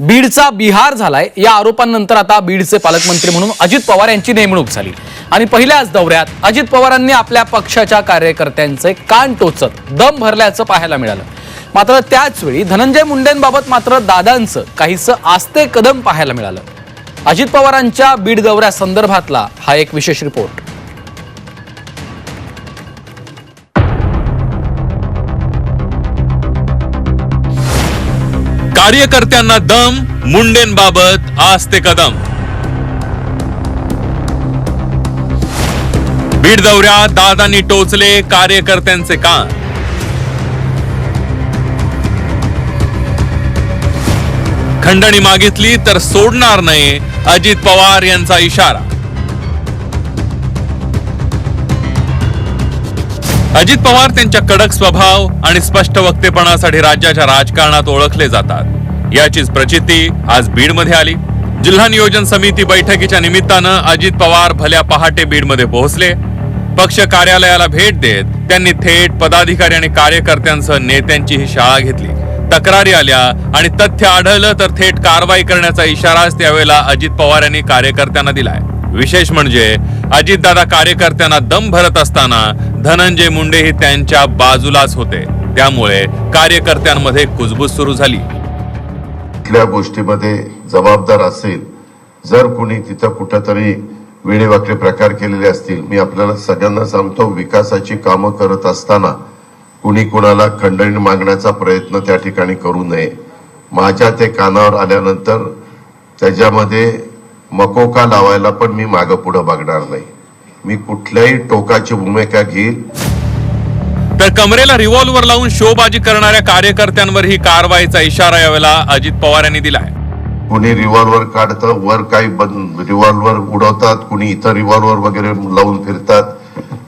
बीडचा बिहार झालाय. या आरोपांनंतर आता बीडचे पालकमंत्री म्हणून अजित पवार यांची नेमणूक झाली. आणि पहिल्याच दौऱ्यात अजित पवारांनी आपल्या पक्षाच्या कार्यकर्त्यांचे कान टोचत दम भरल्याचं पाहायला मिळालं. मात्र त्याचवेळी धनंजय मुंडेंबाबत मात्र दादांचं काहीसं आस्ते कदम पाहायला मिळालं. अजित पवारांच्या बीड दौऱ्यासंदर्भातला हा एक विशेष रिपोर्ट. कार्यकर्त्यांना दम मुंडेंबाबत आज ते कदम. बीड दौऱ्यात दादांनी टोचले कार्यकर्त्यांचे कान. खंडणी मागितली तर सोडणार नाही अजित पवार यांचा इशारा. अजित पवार त्यांच्या कडक स्वभाव आणि स्पष्ट वक्तेपणासाठी राज्याच्या राजकारणात ओळखले जातात. याचीच प्रचिती आज बीडमध्ये आली. जिल्हा नियोजन समिती बैठकीच्या निमित्तानं अजित पवार भल्या पहाटे बीडमध्ये पोहोचले. पक्ष कार्यालयाला भेट देत त्यांनी थेट पदाधिकारी आणि कार्यकर्त्यांसह नेत्यांची ही शाळा घेतली. तक्रारी आल्या आणि तथ्य आढळलं तर थेट कारवाई करण्याचा इशाराच त्यावेळेला अजित पवार यांनी कार्यकर्त्यांना दिलाय. विशेष म्हणजे अजितदादा कार्यकर्त्यांना दम भरत असताना धनंजय मुंडेही त्यांच्या बाजूलाच होते. त्यामुळे कार्यकर्त्यांमध्ये कुजबूज सुरू झाली. कुठल्या गोष्टीमध्ये जबाबदार असेल जर कुणी तिथं कुठंतरी वेळेवाकडे प्रकार केलेले असतील मी आपल्याला सगळ्यांना सांगतो विकासाची कामं करत असताना कुणी कुणाला खंडणी मागण्याचा प्रयत्न त्या ठिकाणी करू नये. माझ्या ते कानावर आल्यानंतर त्याच्यामध्ये मकोका लावायला पण मी मागं पुढं बघणार नाही. मी कुठल्याही टोकाची भूमिका घेईल. तर कमरेला रिव्हॉल्वर लावून शोबाजी करणाऱ्या कार्यकर्त्यांवर ही कारवाईचा इशारा यावेळेला अजित पवार यांनी दिलाय. कुणी रिव्हॉल्वर काढतं वर काही रिव्हॉल्वर उडवतात कुणी इतर रिव्हॉल्वर वगैरे लावून फिरतात.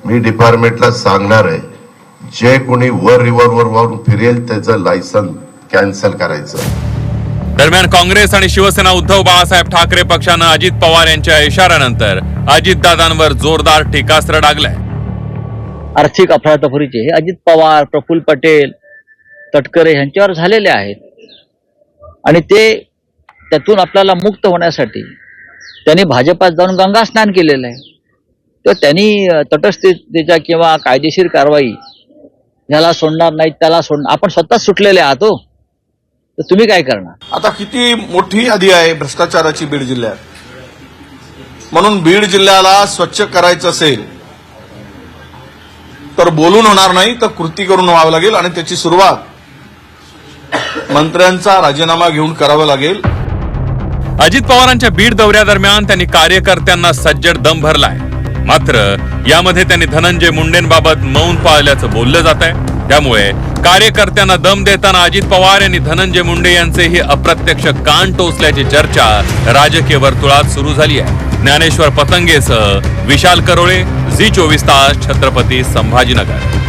मी डिपार्टमेंटला सांगणार आहे जे कुणी वर रिव्हॉल्वर वाहून फिरेल त्याचं लायसन कॅन्सल करायचं. दरम्यान काँग्रेस आणि शिवसेना उद्धव बाळासाहेब ठाकरे पक्षानं अजित पवार यांच्या इशाऱ्यानंतर अजितदादांवर जोरदार टीकास्त्र डागलाय. आर्थिक अफरातफरीचे हे अजित पवार प्रफुल्ल पटेल तटकरे यांच्यावर झालेले आहेत. आणि ते त्यातून आपल्याला मुक्त होण्यासाठी त्यांनी भाजपात जाऊन गंगा स्नान केलेलं आहे. तर त्यांनी अं, तटस्थतेच्या किंवा कायदेशीर कारवाई ह्याला सोडणार नाही त्याला सोडणार आपण स्वतःच सुटलेले आहात हो. तर तुम्ही काय करणार? आता किती मोठी यादी आहे भ्रष्टाचाराची बीड जिल्ह्यात. म्हणून बीड जिल्ह्याला स्वच्छ करायचं असेल तर बोलून होणार नाही तर कृती करून व्हावं लागेल आणि त्याची सुरुवात मंत्र्यांचा राजीनामा घेऊन करावं लागेल. अजित पवारांच्या बीड दौऱ्यादरम्यान त्यांनी कार्यकर्त्यांना सज्जड दम भरलाय. मात्र यामध्ये त्यांनी धनंजय मुंडेंबाबत मौन पाळल्याचं बोललं जात आहे त्यामुळे कार्यकर्त्यांना दम देताना अजित पवार यांनी धनंजय मुंडे यांचेही अप्रत्यक्ष कान टोचल्याची चर्चा राजकीय वर्तुळात सुरू झाली आहे. ज्ञानेश्वर पतंगेसह विशाल करोळे झी चोवीस तास छत्रपती संभाजीनगर.